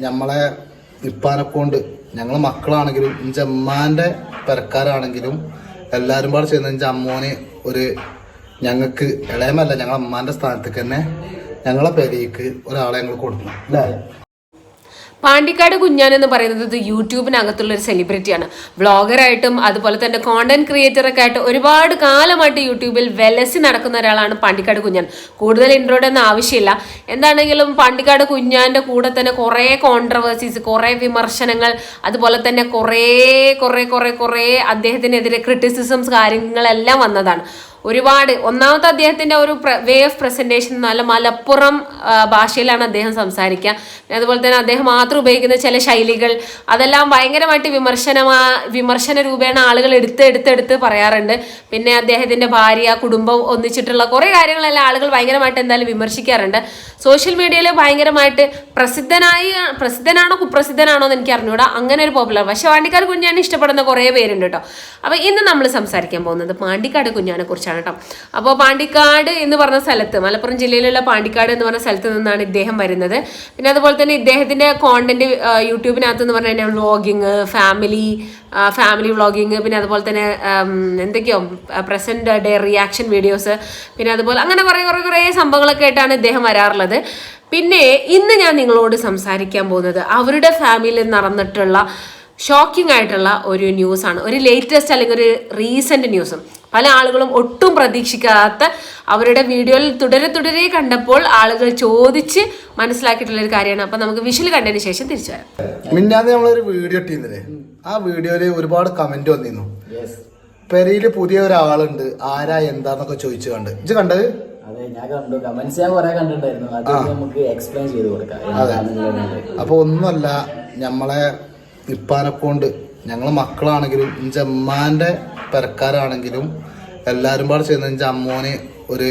നമ്മളെ ഇപ്പാനെ കൊണ്ട് മക്കളാണെങ്കിലും എന്റെ അമ്മാന്റെ പെരക്കാരാണെങ്കിലും എല്ലാവരും പാടെ ചെയ്യുന്ന എന്റെ അമ്മോന് ഒരു ഞങ്ങൾക്ക് ഇളയമല്ല ഞങ്ങളെ അമ്മാന്റെ സ്ഥാനത്തേക്ക് തന്നെ ഞങ്ങളെ പെരയ്ക്ക് ഒരാളെ ഞങ്ങൾ കൊടുക്കണം. അല്ലേ? പാണ്ടിക്കാട് കുഞ്ഞാൻ എന്ന് പറയുന്നത് യൂട്യൂബിനകത്തുള്ള ഒരു സെലിബ്രിറ്റിയാണ് വ്ളോഗറായിട്ടും അതുപോലെ തന്നെ കോണ്ടന്റ് ക്രിയേറ്ററൊക്കെ ആയിട്ട് ഒരുപാട് കാലമായിട്ട് യൂട്യൂബിൽ വെലസി നടക്കുന്ന ഒരാളാണ് പാണ്ടിക്കാട് കുഞ്ഞാൻ. കൂടുതൽ ഇൻട്രോയുടെ ഒന്നും ആവശ്യമില്ല. എന്താണെങ്കിലും പാണ്ടിക്കാട് കുഞ്ഞാന്റെ കൂടെ തന്നെ കുറേ കോൺട്രവേഴ്സീസ് കുറേ വിമർശനങ്ങൾ അതുപോലെ തന്നെ കുറേ കുറേ കുറേ കുറേ അദ്ദേഹത്തിനെതിരെ ക്രിറ്റിസിസംസ് കാര്യങ്ങളെല്ലാം വന്നതാണ്. ഒരുപാട് ഒന്നാമത്തെ അദ്ദേഹത്തിന്റെ ഒരു വേ ഓഫ് പ്രസന്റേഷൻ നല്ല മലപ്പുറം ഭാഷയിലാണ് അദ്ദേഹം സംസാരിക്കുക. അതുപോലെ തന്നെ അദ്ദേഹം മാത്രം ഉപയോഗിക്കുന്ന ചില ശൈലികൾ അതെല്ലാം ഭയങ്കരമായിട്ട് വിമർശനമാ വിമർശന രൂപേണ ആളുകൾ എടുത്ത് എടുത്ത് എടുത്ത് പറയാറുണ്ട്. പിന്നെ അദ്ദേഹത്തിന്റെ ഭാര്യ കുടുംബം ഒന്നിച്ചിട്ടുള്ള കുറേ കാര്യങ്ങളെല്ലാം ആളുകൾ ഭയങ്കരമായിട്ട് എന്തായാലും വിമർശിക്കാറുണ്ട്. സോഷ്യൽ മീഡിയയിൽ ഭയങ്കരമായിട്ട് പ്രസിദ്ധനായി പ്രസിദ്ധനാണോ കുപ്രസിദ്ധനാണോ എന്ന് എനിക്ക് അറിഞ്ഞൂടാ. അങ്ങനെ ഒരു പോപ്പുലർ പക്ഷെ പാണ്ടിക്കാട് കുഞ്ഞാനെ ഇഷ്ടപ്പെടുന്ന കുറേ പേരുണ്ട് കേട്ടോ. അപ്പോൾ ഇന്ന് നമ്മൾ സംസാരിക്കാൻ പോകുന്നത് പാണ്ടിക്കാട് കുഞ്ഞാനെ കുറിച്ചാണ് കേട്ടോ. അപ്പോൾ പാണ്ടിക്കാട് എന്ന് പറഞ്ഞ സ്ഥലത്ത് മലപ്പുറം ജില്ലയിലുള്ള പാണ്ടിക്കാട് എന്ന് പറഞ്ഞ സ്ഥലത്ത് നിന്നാണ് ഇദ്ദേഹം വരുന്നത്. പിന്നെ അതുപോലെ തന്നെ ഇദ്ദേഹത്തിന്റെ കോണ്ടന്റ് യൂട്യൂബിനകത്ത് എന്ന് പറഞ്ഞു കഴിഞ്ഞാൽ വ്ളോഗിങ് ഫാമിലി ഫാമിലി വ്ളോഗിങ് പിന്നെ അതുപോലെ തന്നെ എന്തൊക്കെയോ പ്രസന്റ് ഡേ റിയാക്ഷൻ വീഡിയോസ് പിന്നെ അതുപോലെ അങ്ങനെ കുറേ കുറേ കുറേ സംഭവങ്ങളൊക്കെ ആയിട്ടാണ് ഇദ്ദേഹം വരാറുള്ളത്. പിന്നെ ഇന്ന് ഞാൻ നിങ്ങളോട് സംസാരിക്കാൻ പോകുന്നത് അവരുടെ ഫാമിലിയിൽ നടന്നിട്ടുള്ള ഷോക്കിംഗ് ആയിട്ടുള്ള ഒരു ന്യൂസാണ് ഒരു ലേറ്റസ്റ്റ് അല്ലെങ്കിൽ ഒരു റീസെന്റ് ന്യൂസും പല ആളുകളും ഒട്ടും പ്രതീക്ഷിക്കാത്ത അവരുടെ വീഡിയോയിൽ തുടരെ തുടരെ കണ്ടപ്പോൾ ആളുകൾ ചോദിച്ച് മനസ്സിലാക്കിയിട്ടുള്ള ഒരു കാര്യമാണ്. അപ്പൊ നമുക്ക് വിഷ്വൽ കണ്ടതിന് ശേഷം തിരിച്ചു വരാം. മിന്നാതെ നമ്മളൊരു വീഡിയോ ഇട്ടിരുന്നില്ലേ? ആ വീഡിയോയിൽ ഒരുപാട് കമന്റ് വന്നിരുന്നു. പെരയിൽ പുതിയ ഒരാളുണ്ട്. ആരാ എന്താന്നൊക്കെ ചോദിച്ചു കണ്ട്. ഇത് കണ്ടത്? അതെ ഞാൻ കണ്ടു. കമന്റ്സ് ഞാൻ കുറെ കണ്ടിട്ടുണ്ടായിരുന്നു. അത് നമുക്ക് എക്സ്പ്ലെയിൻ ചെയ്ത് കൊടുക്കാം. അപ്പൊ ഒന്നുമല്ല നമ്മളെ ഇപ്പാനെ കൊണ്ട് ഞങ്ങളെ മക്കളാണെങ്കിലും ഇഞ്ച അമ്മാന്റെ പെരക്കാരാണെങ്കിലും എല്ലാവരും പാടെ ചെയ്യുന്ന ഇഞ്ച അമ്മോന് ഒരു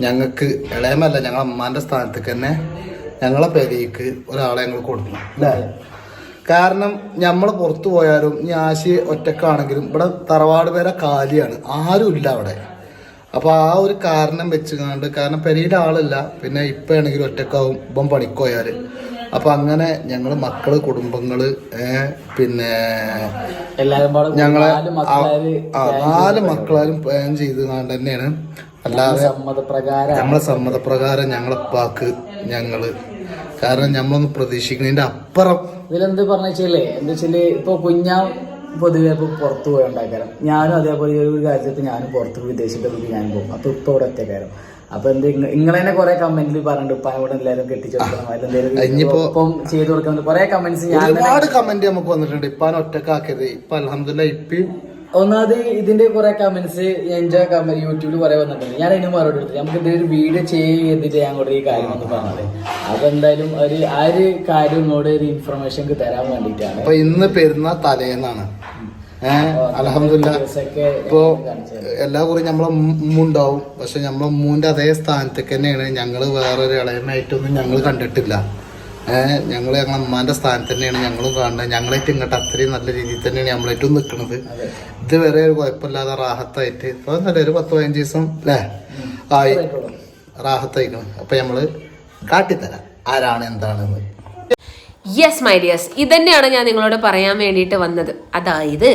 ഞങ്ങൾക്ക് ഇളയമല്ല ഞങ്ങളെ അമ്മാന്റെ സ്ഥാനത്തേക്ക് തന്നെ ഞങ്ങളെ പെരയ്ക്ക് ഒരാളെ ഞങ്ങൾ കൊടുക്കണം. അല്ലേ? കാരണം നമ്മൾ പുറത്തു പോയാലും ഇനി ആശി ഒറ്റക്കാണെങ്കിലും ഇവിടെ തറവാട് പേരെ കാലിയാണ്. ആരും ഇല്ല അവിടെ. അപ്പൊ ആ ഒരു കാരണം വെച്ചുകൊണ്ട് കാരണം പെരയുടെ ആളില്ല. പിന്നെ ഇപ്പൊ ആണെങ്കിലും ഒറ്റക്കാവും ഇപ്പം പണിക്കോയാൽ അപ്പൊ അങ്ങനെ ഞങ്ങൾ മക്കൾ കുടുംബങ്ങൾ ഏർ പിന്നെ ഞങ്ങളെ നാല് മക്കളാരും പ്ലാൻ ചെയ്ത് കൊണ്ട് തന്നെയാണ്. അല്ലാതെ നമ്മളെ സമ്മതപ്രകാരം ഞങ്ങളെ പാക്ക് ഞങ്ങൾ കാരണം നമ്മളൊന്നും പ്രതീക്ഷിക്കുന്നതിന്റെ അപ്പുറം ഇതിലെന്ത് പറഞ്ഞേ വെച്ചാലേ എന്താ വെച്ചാൽ ഇപ്പൊ കുഞ്ഞാ പൊതുവെ ഇപ്പൊ പുറത്തു പോയി ഉണ്ടാക്കാരം. ഞാനും അതേപോലെ ഈ ഒരു കാര്യത്തിൽ ഞാനും പുറത്ത് പോയി വിദേശത്തൊക്കെ ഞാൻ പോകും. അപ്പൊ ഇപ്പൊ ഇവിടെ ഒറ്റക്കാരം. അപ്പൊ എന്ത് ഇങ്ങളെ തന്നെ കുറെ കമന്റിൽ പറഞ്ഞിട്ട് ഇപ്പൊ ഇവിടെ എല്ലാവരും കെട്ടിച്ചെടുക്കണം. ചെയ്തു കൊടുക്കണം കുറെ കമന്റ്സ് ഞാൻ ഒരുപാട് കമന്റ് നമുക്ക് വന്നിട്ടുണ്ട്. ഇപ്പാൻ ഒറ്റക്കാക്കരുത്. ഇപ്പൊ അലഹമില്ല ഇപ്പം ഒന്നാമത് ഇതിന്റെ കുറെ കമന്റ്സ് എന്റെ കമന്റ് യൂട്യൂബിൽ കുറെ വന്നിട്ടുണ്ട്. ഞാൻ അതിന് മറുപടി കൊടുത്തു. നമുക്ക് ഇതിന്റെ ഒരു വീഡിയോ ചെയ്തിട്ട് ഞാൻ കൂടെ ഈ കാര്യം ഒന്ന് പറഞ്ഞത് അപ്പൊ എന്തായാലും ഒരു ആ ഒരു കാര്യം ഇങ്ങോട്ട് ഒരു ഇൻഫർമേഷൻ തരാൻ വേണ്ടിട്ടാണ് അപ്പൊ ഇന്ന് പെരുന്ന തലേന്നാണ്. അലഹമില്ല ഇപ്പോ എല്ലാ കുറി നമ്മളെ ഉമ്മുണ്ടാവും പക്ഷെ നമ്മളെ ഉമ്മൂന്റെ അതേ സ്ഥാനത്തേക്ക് തന്നെയാണ് ഞങ്ങൾ വേറൊരു ഇളയമായിട്ടൊന്നും ഞങ്ങൾ കണ്ടിട്ടില്ല. ഞങ്ങൾ ഞങ്ങളെ അമ്മാന്റെ സ്ഥാനത്ത് തന്നെയാണ് ഞങ്ങളും കാണുന്നത്. ഞങ്ങളായിട്ട് ഇങ്ങോട്ട് അത്രയും നല്ല രീതിയിൽ തന്നെയാണ് നമ്മളായിട്ടും നിൽക്കുന്നത് ഇത് ഇതുവരെ ഒരു കുഴപ്പമില്ലാതെ റാഹത്തായിട്ട്. ഇപ്പൊ നല്ല ഒരു പത്ത് പതിനഞ്ച് ദിവസം അല്ലേ ആയി. റാഹത്തായിക്കണം. അപ്പൊ നമ്മൾ കാട്ടിത്തരാം ആരാണ് എന്താണെന്ന്. യെസ് മൈ ഡിയേഴ്സ് ഇതന്നെയാണ് ഞാൻ നിങ്ങളോട് പറയാൻ വേണ്ടിയിട്ട് വന്നത്. അതായത്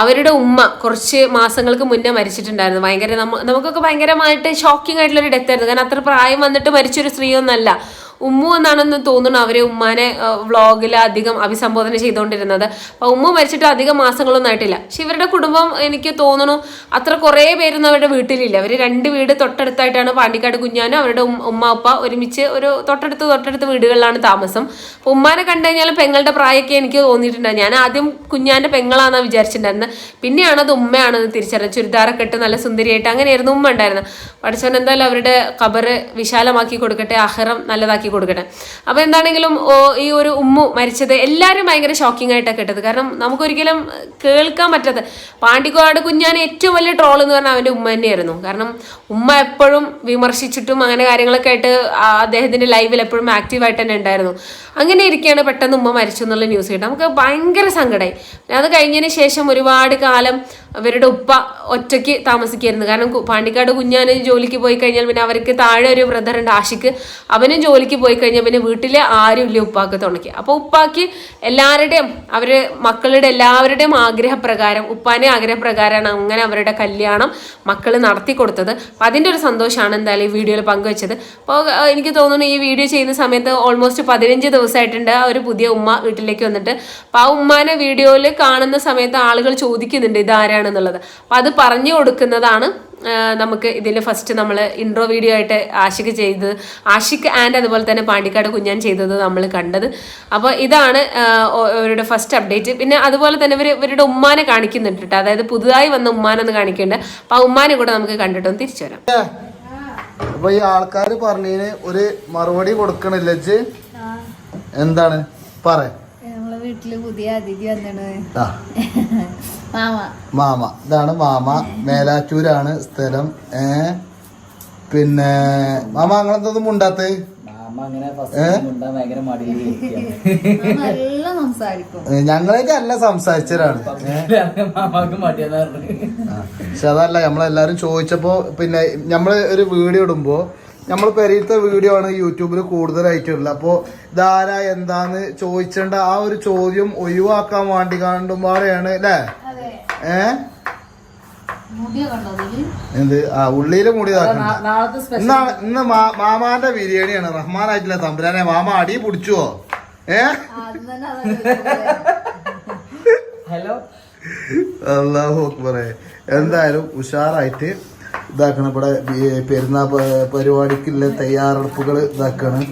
അവരുടെ ഉമ്മ കുറച്ച് മാസങ്ങൾക്ക് മുന്നേ മരിച്ചിട്ടുണ്ടായിരുന്നു. ഭയങ്കര നമുക്കൊക്കെ ഭയങ്കരമായിട്ട് ഷോക്കിംഗ് ആയിട്ടുള്ള ഒരു ഡെത്ത് ആയിരുന്നു. കാരണം അത്ര പ്രായം വന്നിട്ട് മരിച്ചൊരു സ്ത്രീയൊന്നല്ല. ഉമ്മു എന്നാണെന്ന് തോന്നുന്നു അവരെ ഉമ്മാനെ വ്ളോഗിൽ അധികം അഭിസംബോധന ചെയ്തുകൊണ്ടിരുന്നത്. അപ്പോൾ ഉമ്മ മരിച്ചിട്ട് അധികം മാസങ്ങളൊന്നും ആയിട്ടില്ല. പക്ഷെ ഇവരുടെ കുടുംബം എനിക്ക് തോന്നുന്നു അത്ര കുറേ പേരൊന്നും അവരുടെ വീട്ടിലില്ല. അവർ രണ്ട് വീട് തൊട്ടടുത്തായിട്ടാണ് പാണ്ടിക്കാട് കുഞ്ഞാനും അവരുടെ ഉമ്മ ഉപ്പ ഒരുമിച്ച് ഒരു തൊട്ടടുത്ത് തൊട്ടടുത്ത് വീടുകളിലാണ് താമസം. അപ്പോൾ ഉമ്മാനെ കണ്ടു കഴിഞ്ഞാൽ പെങ്ങളുടെ പ്രായമൊക്കെ എനിക്ക് തോന്നിയിട്ടുണ്ടായിരുന്നു ഞാൻ ആദ്യം കുഞ്ഞാന്റെ പെങ്ങളാണെന്ന് വിചാരിച്ചിട്ടുണ്ടായിരുന്നത് പിന്നെയാണ് അത് ഉമ്മയാണെന്ന് തിരിച്ചറിഞ്ഞത്. ചുരിദാറൊക്കെ ഇട്ട് നല്ല സുന്ദരിയായിട്ട് അങ്ങനെയായിരുന്നു ഉമ്മ ഉണ്ടായിരുന്നത് പഠിച്ചവൻ എന്തായാലും അവരുടെ കബറ് വിശാലമാക്കി കൊടുക്കട്ടെ. അഹറം നല്ലതാക്കി കൊടുക്കട്ടെ. അപ്പോൾ എന്താണെങ്കിലും ഈ ഒരു ഉമ്മു മരിച്ചത് എല്ലാവരും ഭയങ്കര ഷോക്കിംഗ് ആയിട്ടൊക്കെ കേട്ടത്. കാരണം നമുക്കൊരിക്കലും കേൾക്കാൻ പറ്റാത്ത പാണ്ടിക്കോട് കുഞ്ഞാൻ ഏറ്റവും വലിയ ട്രോൾ എന്ന് പറഞ്ഞാൽ അവന്റെ ഉമ്മ തന്നെയായിരുന്നു. കാരണം ഉമ്മ എപ്പോഴും വിമർശിച്ചിട്ടും അങ്ങനെ കാര്യങ്ങളൊക്കെ ആയിട്ട് അദ്ദേഹത്തിന്റെ ലൈവിൽ എപ്പോഴും ആക്റ്റീവായിട്ട് തന്നെ ഉണ്ടായിരുന്നു. അങ്ങനെ ഇരിക്കുകയാണ് പെട്ടെന്ന് ഉമ്മ മരിച്ചു എന്നുള്ള ന്യൂസ് കേട്ടത്. നമുക്ക് ഭയങ്കര സങ്കടമായി അത് കഴിഞ്ഞതിന് ശേഷം ഒരുപാട് കാലം അവരുടെ ഉപ്പ ഒറ്റയ്ക്ക് താമസിക്കായിരുന്നു. കാരണം പാണ്ടിക്കാട് കുഞ്ഞാന് ജോലിക്ക് പോയി കഴിഞ്ഞാൽ പിന്നെ അവർക്ക് താഴെ ഒരു ബ്രദർ ഉണ്ട് ആഷിക്ക് അവനും ജോലിക്ക് പോയി കഴിഞ്ഞാൽ പിന്നെ വീട്ടിലെ ആരും ഇല്ല ഉപ്പാക്ക് തുണയ്ക്ക് അപ്പോൾ ഉപ്പാക്ക് എല്ലാവരുടെയും അവർ മക്കളുടെ എല്ലാവരുടെയും ആഗ്രഹപ്രകാരം ഉപ്പാനെ ആഗ്രഹപ്രകാരമാണ് അങ്ങനെ അവരുടെ കല്യാണം മക്കൾ നടത്തി കൊടുത്തത്. അപ്പം അതിന്റെ ഒരു സന്തോഷമാണ് എന്തായാലും ഈ വീഡിയോയിൽ പങ്കുവച്ചത്. അപ്പോൾ എനിക്ക് തോന്നുന്നു ഈ വീഡിയോ ചെയ്യുന്ന സമയത്ത് ഓൾമോസ്റ്റ് പതിനഞ്ച് ദിവസമായിട്ടുണ്ട് ആ ഒരു പുതിയ ഉമ്മ വീട്ടിലേക്ക് വന്നിട്ട്. അപ്പോൾ ആ ഉമ്മാനെ വീഡിയോയിൽ കാണുന്ന സമയത്ത് ആളുകൾ ചോദിക്കുന്നുണ്ട് ഇതാരാണെന്നുള്ളത് അപ്പം അത് പറഞ്ഞു കൊടുക്കുന്നതാണ് നമുക്ക് ഇതിൽ ഫസ്റ്റ് നമ്മൾ ഇൻട്രോ വീഡിയോ ആയിട്ട് ആഷിക്ക് ചെയ്തത്. ആഷിക്ക് ആൻഡ് അതുപോലെ തന്നെ പാണ്ടിക്കാട് കുഞ്ഞാൻ ചെയ്തത് നമ്മൾ കണ്ടത്. അപ്പോൾ ഇതാണ് അവരുടെ ഫസ്റ്റ് അപ്ഡേറ്റ് പിന്നെ അതുപോലെ തന്നെ ഇവർ ഇവരുടെ ഉമ്മാനെ കാണിക്കുന്നുണ്ട് കേട്ടോ. അതായത് പുതുതായി വന്ന ഉമ്മാനൊന്ന് കാണിക്കുന്നുണ്ട്. അപ്പോൾ ആ ഉമ്മാനെ കൂടെ നമുക്ക് കണ്ടിട്ടൊന്ന് തിരിച്ചു വരാം. അപ്പൊ ഈ ആൾക്കാർ പറഞ്ഞതിന് ഒരു മറുപടി കൊടുക്കണില്ല എന്താണ്? പറ. വീട്ടിൽ പുതിയ അതിഥി വന്നിണ്. ആ. മാമ. മാമ. ഇതാണ് മാമ. മേലാറ്റൂരാണ് സ്ഥലം. ഏ? പിന്നെ മാമ മുണ്ടാത്തേ? അങ്ങനെ എല്ലാം സംസാരിക്കും. ഏ, അല്ല സംസാരിച്ചതാണ് പക്ഷെ അതല്ല നമ്മളെല്ലാരും ചോദിച്ചപ്പോ പിന്നെ നമ്മൾ ഒരു വീഡിയോ ഇടുമ്പോ നമ്മൾ പെരീത്തെ വീഡിയോ ആണ് യൂട്യൂബിൽ കൂടുതലായിട്ടുള്ളത്. അപ്പോ ഇതാരാ എന്താന്ന് ചോദിച്ചേണ്ട ആ ഒരു ചോദ്യം ഒഴിവാക്കാൻ വേണ്ടി കാണുമ്പോഴാണ് അല്ലേ? ഏ? എന്ത്? ആ ഉള്ളിയിൽ മുടി ഇതാക്കണ്ട. നാളത്തെ സ്പെഷ്യൽ ഇന്ന് ഇന്ന് മാമാന്റെ ബിരിയാണിയാണ്. റഹ്മാനായിട്ടില്ല തമ്പുരാനെ. മാമ അടി പിടിച്ചുവോ ഏ. ഹലോ. അള്ളാഹു അക്ബറെ. എന്തായാലും ഉഷാറായിട്ട് ഇതാക്കണം. ഇവിടെ പെരുന്നാൾ പരിപാടിക്കുള്ള തയ്യാറെടുപ്പുകൾ ഇതാക്കാണ്.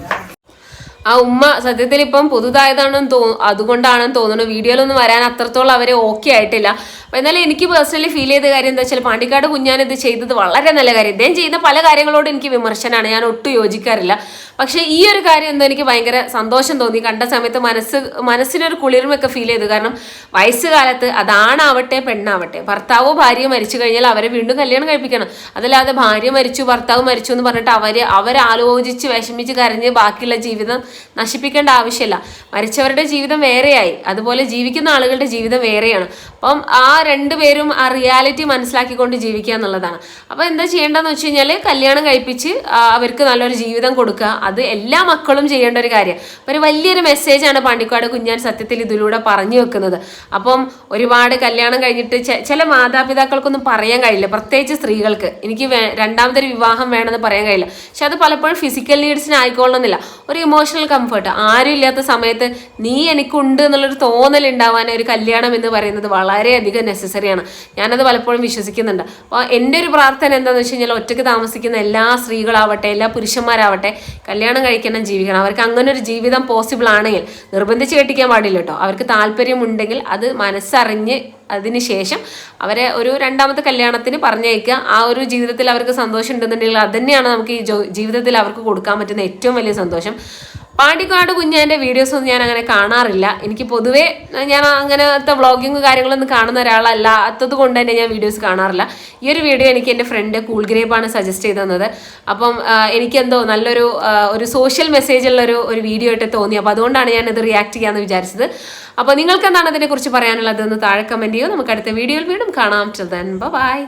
ആ ഉമ്മ സത്യത്തിൽ ഇപ്പം പുതുതായതാണെന്ന് തോ അതുകൊണ്ടാണെന്ന് തോന്നുന്നു. വീഡിയോയിലൊന്നും വരാൻ അത്രത്തോളം അവരെ ഓക്കെ ആയിട്ടില്ല. അപ്പം എന്നാലും എനിക്ക് പേഴ്സണലി ഫീൽ ചെയ്ത കാര്യം എന്താ വെച്ചാൽ പാണ്ടിക്കാട് കുഞ്ഞാൻ ഇത് ചെയ്തത് വളരെ നല്ല കാര്യം. ഇദ്ദേഹം ചെയ്യുന്ന പല കാര്യങ്ങളോട് എനിക്ക് വിമർശനമാണ് ഞാൻ ഒട്ടും യോജിക്കാറില്ല. പക്ഷേ ഈ ഒരു കാര്യം എന്താ എനിക്ക് ഭയങ്കര സന്തോഷം തോന്നി. കണ്ട സമയത്ത് മനസ്സ് മനസ്സിനൊരു കുളിർമയൊക്കെ ഫീൽ ചെയ്തു. കാരണം വയസ്സുകാലത്ത് അതാണാവട്ടെ പെണ്ണാവട്ടെ. ഭർത്താവോ ഭാര്യയോ മരിച്ചു കഴിഞ്ഞാൽ അവരെ വീണ്ടും കല്യാണം കഴിപ്പിക്കണം. അതല്ലാതെ ഭാര്യ മരിച്ചു ഭർത്താവ് മരിച്ചു എന്ന് പറഞ്ഞിട്ട് അവർ അവരാലോചിച്ച് വിഷമിച്ച് കരഞ്ഞ് ബാക്കിയുള്ള ജീവിതം നശിപ്പിക്കേണ്ട ആവശ്യമില്ല. മരിച്ചവരുടെ ജീവിതം വേറെയായി. അതുപോലെ ജീവിക്കുന്ന ആളുകളുടെ ജീവിതം വേറെയാണ്. അപ്പം ആ രണ്ടുപേരും ആ റിയാലിറ്റി മനസ്സിലാക്കിക്കൊണ്ട് ജീവിക്കുക എന്നുള്ളതാണ്. അപ്പം എന്താ ചെയ്യേണ്ടതെന്ന് വെച്ച് കഴിഞ്ഞാൽ കല്യാണം കഴിപ്പിച്ച് അവർക്ക് നല്ലൊരു ജീവിതം കൊടുക്കുക. അത് എല്ലാ മക്കളും ചെയ്യേണ്ട ഒരു കാര്യം. ഒരു വലിയൊരു മെസ്സേജാണ് പാണ്ടിക്കാട് കുഞ്ഞാൻ സത്യത്തിൽ ഇതിലൂടെ പറഞ്ഞു വെക്കുന്നത്. അപ്പം ഒരുപാട് കല്യാണം കഴിഞ്ഞിട്ട് ചില മാതാപിതാക്കൾക്കൊന്നും പറയാൻ കഴിയില്ല. പ്രത്യേകിച്ച് സ്ത്രീകൾക്ക്. എനിക്ക് രണ്ടാമതൊരു വിവാഹം വേണമെന്ന് പറയാൻ കഴിയില്ല. പക്ഷെ അത് പലപ്പോഴും ഫിസിക്കൽ നീഡ്സിന് ആയിക്കൊള്ളുന്നില്ല. ഒരു ഇമോഷണൽ കംഫർട്ട് ആരും ഇല്ലാത്ത സമയത്ത് നീ എനിക്കുണ്ട് എന്നുള്ളൊരു തോന്നൽ ഉണ്ടാവാൻ ഒരു കല്യാണം എന്ന് പറയുന്നത് വളരെയധികം നെസസറിയാണ് ഞാനത് പലപ്പോഴും വിശ്വസിക്കുന്നുണ്ട്. അപ്പോൾ എന്റെ ഒരു പ്രാർത്ഥന എന്താണെന്ന് വെച്ച് കഴിഞ്ഞാൽ ഒറ്റയ്ക്ക് താമസിക്കുന്ന എല്ലാ സ്ത്രീകളാവട്ടെ എല്ലാ പുരുഷന്മാരാവട്ടെ കല്യാണം കഴിക്കണം ജീവിക്കണം. അവർക്ക് അങ്ങനെ ഒരു ജീവിതം പോസിബിൾ ആണെങ്കിൽ നിർബന്ധിച്ച് കെട്ടിക്കാൻ പാടില്ല കേട്ടോ. അവർക്ക് താല്പര്യമുണ്ടെങ്കിൽ അത് മനസ്സറിഞ്ഞ് അതിനുശേഷം അവരെ ഒരു രണ്ടാമത്തെ കല്യാണത്തിന് പറഞ്ഞയക്കുക. ആ ഒരു ജീവിതത്തിൽ അവർക്ക് സന്തോഷം ഉണ്ടെന്നുണ്ടെങ്കിൽ അത് തന്നെയാണ് നമുക്ക് ഈ ജീവിതത്തിൽ അവർക്ക് കൊടുക്കാൻ പറ്റുന്ന ഏറ്റവും വലിയ സന്തോഷം. പാണ്ടിക്കാട് കുഞ്ഞാന്റെ വീഡിയോസ് ഒന്നും ഞാൻ അങ്ങനെ കാണാറില്ല. എനിക്ക് പൊതുവേ ഞാൻ അങ്ങനത്തെ വ്ളോഗിങ് കാര്യങ്ങളൊന്നും കാണുന്ന ഒരാളല്ല. അത്തത് കൊണ്ട് തന്നെ ഞാൻ വീഡിയോസ് കാണാറില്ല. ഈ ഒരു വീഡിയോ എനിക്ക് എന്റെ ഫ്രണ്ട് കൂൾ ഗ്രേപ്പാണ് സജസ്റ്റ് ചെയ്ത് തന്നത്. അപ്പം എനിക്കെന്തോ നല്ലൊരു ഒരു സോഷ്യൽ മെസ്സേജ് ഉള്ള ഒരു വീഡിയോ ആയിട്ട് തോന്നി. അപ്പോൾ അതുകൊണ്ടാണ് ഞാൻ ഇത് റിയാക്ട് ചെയ്യാമെന്ന് വിചാരിച്ചത്. അപ്പോൾ നിങ്ങൾക്ക് എന്താണ് അതിനെക്കുറിച്ച് പറയാനുള്ളത് ഒന്ന് താഴെ കമന്റ് ചെയ്യോ. നമുക്ക് അടുത്ത വീഡിയോയിൽ വീണ്ടും കാണാം. ബൈ